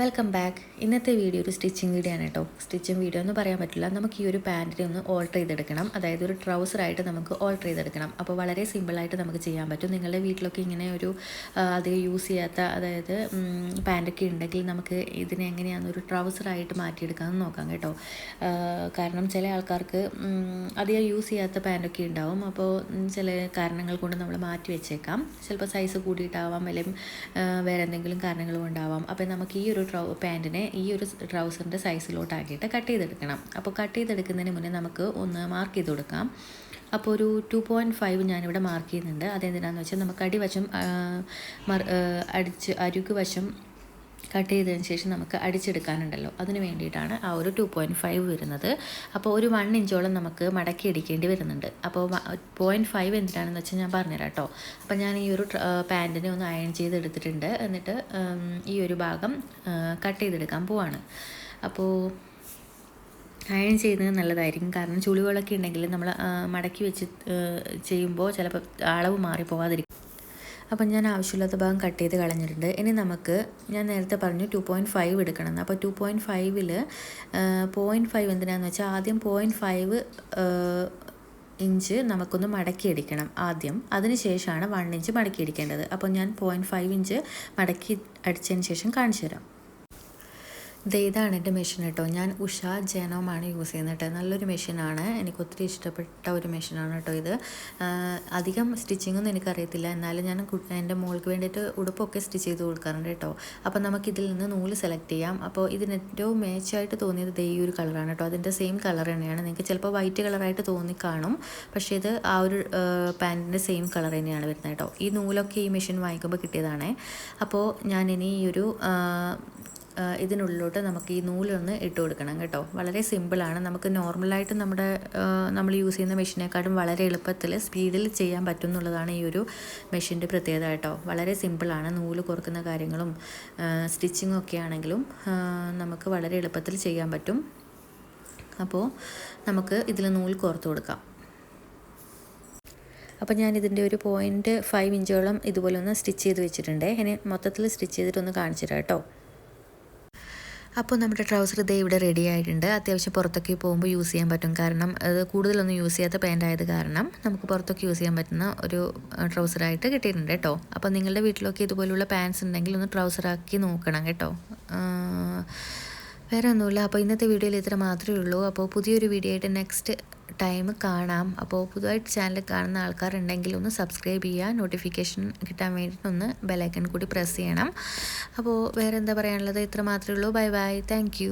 Welcome back ഇന്നത്തെ video ഒരു stitching video ആണ് കേട്ടോ സ്റ്റിച്ചിങ് വീഡിയോ എന്ന് പറയാൻ പറ്റില്ല. നമുക്ക് ഈ ഒരു പാന്റിനെ ഒന്ന് ഓൾട്ടർ ചെയ്തെടുക്കണം. അതായത് ഒരു ട്രൗസറായിട്ട് നമുക്ക് ഓൾട്ടർ ചെയ്തെടുക്കണം. അപ്പോൾ വളരെ സിമ്പിളായിട്ട് നമുക്ക് ചെയ്യാൻ പറ്റും. നിങ്ങളുടെ വീട്ടിലൊക്കെ ഇങ്ങനെ ഒരു അധികം യൂസ് ചെയ്യാത്ത അതായത് പാന്റൊക്കെ ഉണ്ടെങ്കിൽ നമുക്ക് ഇതിനെ എങ്ങനെയാണ് ഒരു ട്രൗസറായിട്ട് മാറ്റിയെടുക്കാമെന്ന് നോക്കാം കേട്ടോ. കാരണം ചില ആൾക്കാർക്ക് അധികം യൂസ് ചെയ്യാത്ത പാന്റൊക്കെ ഉണ്ടാവും. അപ്പോൾ ചില കാരണങ്ങൾ കൊണ്ട് നമ്മൾ മാറ്റി വെച്ചേക്കാം. ചിലപ്പോൾ സൈസ് കൂടിയിട്ടാവാം അല്ലെങ്കിൽ വേറെ എന്തെങ്കിലും കാരണങ്ങളും ഉണ്ടാവാം. അപ്പോൾ നമുക്ക് ഈ ഒരു ട്രൗ പാന്റിനെ ഈ ഒരു ട്രൗസറിന്റെ സൈസിലോട്ടാക്കിയിട്ട് കട്ട് ചെയ്തെടുക്കണം. അപ്പോൾ കട്ട് ചെയ്തെടുക്കുന്നതിന് മുന്നേ നമുക്ക് ഒന്ന് മാർക്ക് ചെയ്ത് കൊടുക്കാം. അപ്പോൾ ഒരു ടു പോയിന്റ് ഫൈവ് ഞാനിവിടെ മാർക്ക് ചെയ്യുന്നുണ്ട്. അതെന്തിനാന്ന് വെച്ചാൽ നമുക്ക് അടിവശം അടിച്ച് അരുക്ക് വശം കട്ട് ചെയ്തതിന് ശേഷം നമുക്ക് അടിച്ചെടുക്കാനുണ്ടല്ലോ. അതിന് വേണ്ടിയിട്ടാണ് ആ ഒരു ടു പോയിന്റ് ഫൈവ് വരുന്നത്. അപ്പോൾ ഒരു വൺ ഇഞ്ചോളം നമുക്ക് മടക്കി അടിക്കേണ്ടി വരുന്നുണ്ട്. അപ്പോൾ പോയിന്റ് ഫൈവ് എന്തിനാണെന്ന് വെച്ചാൽ ഞാൻ പറഞ്ഞുതരാം കേട്ടോ അപ്പോൾ ഞാൻ ഈ ഒരു പാന്റിനെ ഒന്ന് അയൺ ചെയ്തെടുത്തിട്ടുണ്ട്. എന്നിട്ട് ഈ ഒരു ഭാഗം കട്ട് ചെയ്തെടുക്കാൻ പോവാണ്. അപ്പോൾ അയൺ ചെയ്യുന്നത് നല്ലതായിരിക്കും. കാരണം ചുളിവുകളൊക്കെ ഉണ്ടെങ്കിൽ നമ്മൾ മടക്കി വെച്ച് ചെയ്യുമ്പോൾ ചിലപ്പോൾ അളവ് മാറിപ്പോകാതിരിക്കും അപ്പം ഞാൻ ആവശ്യമില്ലാത്ത ഭാഗം കട്ട് ചെയ്ത് കളഞ്ഞിട്ടുണ്ട്. ഇനി നമുക്ക് ഞാൻ നേരത്തെ പറഞ്ഞു ടു പോയിന്റ് ഫൈവ് എടുക്കണം അപ്പോൾ ടു പോയിന്റ് ഫൈവിൽ പോയിന്റ് ഫൈവ് എന്തിനാന്ന് വെച്ചാൽ ആദ്യം പോയിന്റ് ഫൈവ് ഇഞ്ച് നമുക്കൊന്ന് മടക്കി അടിക്കണം ആദ്യം. അതിന് ശേഷമാണ് വൺ ഇഞ്ച് മടക്കി അടിക്കേണ്ടത്. അപ്പോൾ ഞാൻ പോയിന്റ് ഫൈവ് ഇഞ്ച് മടക്കി അടിച്ചതിന് ശേഷം കാണിച്ചു തരാം. ഇതാണ് എന്റെ മെഷീൻ കേട്ടോ. ഞാൻ ഉഷ ജനോമാണ് യൂസ് ചെയ്യുന്നത് കേട്ടോ. നല്ലൊരു മെഷീനാണ്. എനിക്ക് ഒത്തിരി ഇഷ്ടപ്പെട്ട ഒരു മെഷീനാണ് കേട്ടോ ഇത്. അധികം സ്റ്റിച്ചിങ് ഒന്നും എനിക്കറിയത്തില്ല. എന്നാലും ഞാൻ എന്റെ മോൾക്ക് വേണ്ടിയിട്ട് ഉടുപ്പൊക്കെ സ്റ്റിച്ച് ചെയ്ത് കൊടുക്കാറുണ്ട് കേട്ടോ. അപ്പോൾ നമുക്ക് ഇതിൽ നിന്ന് നൂൽ സെലക്ട് ചെയ്യാം. അപ്പോൾ ഇതിന് ഏറ്റവും മേച്ചായിട്ട് തോന്നിയത് ഈ ഒരു കളറാണ് കേട്ടോ. അതിന്റെ സെയിം കളർ തന്നെയാണ്. നിങ്ങൾക്ക് ചിലപ്പോൾ വൈറ്റ് കളറായിട്ട് തോന്നി കാണും. പക്ഷേ ഇത് ആ ഒരു പാന്റിന്റെ സെയിം കളർ തന്നെയാണ് വരുന്നത് കേട്ടോ. ഈ നൂലൊക്കെ ഈ മെഷീൻ വാങ്ങിക്കുമ്പോൾ കിട്ടിയതാണേ. അപ്പോൾ ഞാനിനി ഈ ഒരു ഇതിനുള്ളിലോട്ട് നമുക്ക് ഈ നൂലൊന്ന് ഇട്ട് കൊടുക്കണം കേട്ടോ. വളരെ സിമ്പിളാണ് നമുക്ക് നോർമലായിട്ട് നമ്മുടെ നമ്മൾ യൂസ് ചെയ്യുന്ന മെഷീനേക്കാളും വളരെ എളുപ്പത്തിൽ സ്പീഡിൽ ചെയ്യാൻ പറ്റും എന്നുള്ളതാണ് ഈ ഒരു മെഷീന്റെ പ്രത്യേകത കേട്ടോ. വളരെ സിമ്പിളാണ് നൂൽ കുറക്കുന്ന കാര്യങ്ങളും സ്റ്റിച്ചിങ്ങും ഒക്കെ ആണെങ്കിലും നമുക്ക് വളരെ എളുപ്പത്തിൽ ചെയ്യാൻ പറ്റും. അപ്പോൾ നമുക്ക് ഇതിൽ നൂൽ കോർത്ത് കൊടുക്കാം. അപ്പോൾ ഞാൻ ഇതിന്റെ ഒരു പോയിന്റ് ഫൈവ് ഇഞ്ചോളം ഇതുപോലെ ഒന്ന് സ്റ്റിച്ച് ചെയ്ത് വെച്ചിട്ടുണ്ട്. ഇനി മൊത്തത്തിൽ സ്റ്റിച്ച് ചെയ്തിട്ടൊന്ന് കാണിച്ചു തരാം കേട്ടോ. അപ്പോൾ നമ്മുടെ ട്രൗസർ ഇതേ ഇവിടെ റെഡി ആയിട്ടുണ്ട്. അത്യാവശ്യം പുറത്തൊക്കെ പോകുമ്പോൾ യൂസ് ചെയ്യാൻ പറ്റും. കാരണം അത് കൂടുതലൊന്നും യൂസ് ചെയ്യാത്ത പാന്റ് ആയത് കാരണം നമുക്ക് പുറത്തൊക്കെ യൂസ് ചെയ്യാൻ പറ്റുന്ന ഒരു ട്രൗസറായിട്ട് കിട്ടിയിട്ടുണ്ട് കേട്ടോ. അപ്പോൾ നിങ്ങളുടെ വീട്ടിലൊക്കെ ഇതുപോലുള്ള പാൻസ് ഉണ്ടെങ്കിൽ ഒന്ന് ട്രൗസറാക്കി നോക്കണം കേട്ടോ. വേറെ ഒന്നുമില്ല. അപ്പോൾ ഇന്നത്തെ വീഡിയോയിൽ ഇത്ര മാത്രമേ ഉള്ളൂ. അപ്പോൾ പുതിയൊരു വീഡിയോ ആയിട്ട് നെക്സ്റ്റ് ടൈം കാണാം. അപ്പോൾ പുതുതായിട്ട് ചാനൽ കാണുന്ന ആൾക്കാരുണ്ടെങ്കിൽ ഒന്ന് സബ്സ്ക്രൈബ് ചെയ്യുക. നോട്ടിഫിക്കേഷൻ കിട്ടാൻ വേണ്ടിയിട്ട് ഒന്ന് ബെലൈക്കൺ കൂടി പ്രസ് ചെയ്യണം. അപ്പോൾ വേറെ എന്താ പറയാനുള്ളത്? ഇത്ര മാത്രമേ ഉള്ളൂ. Bye bye. താങ്ക്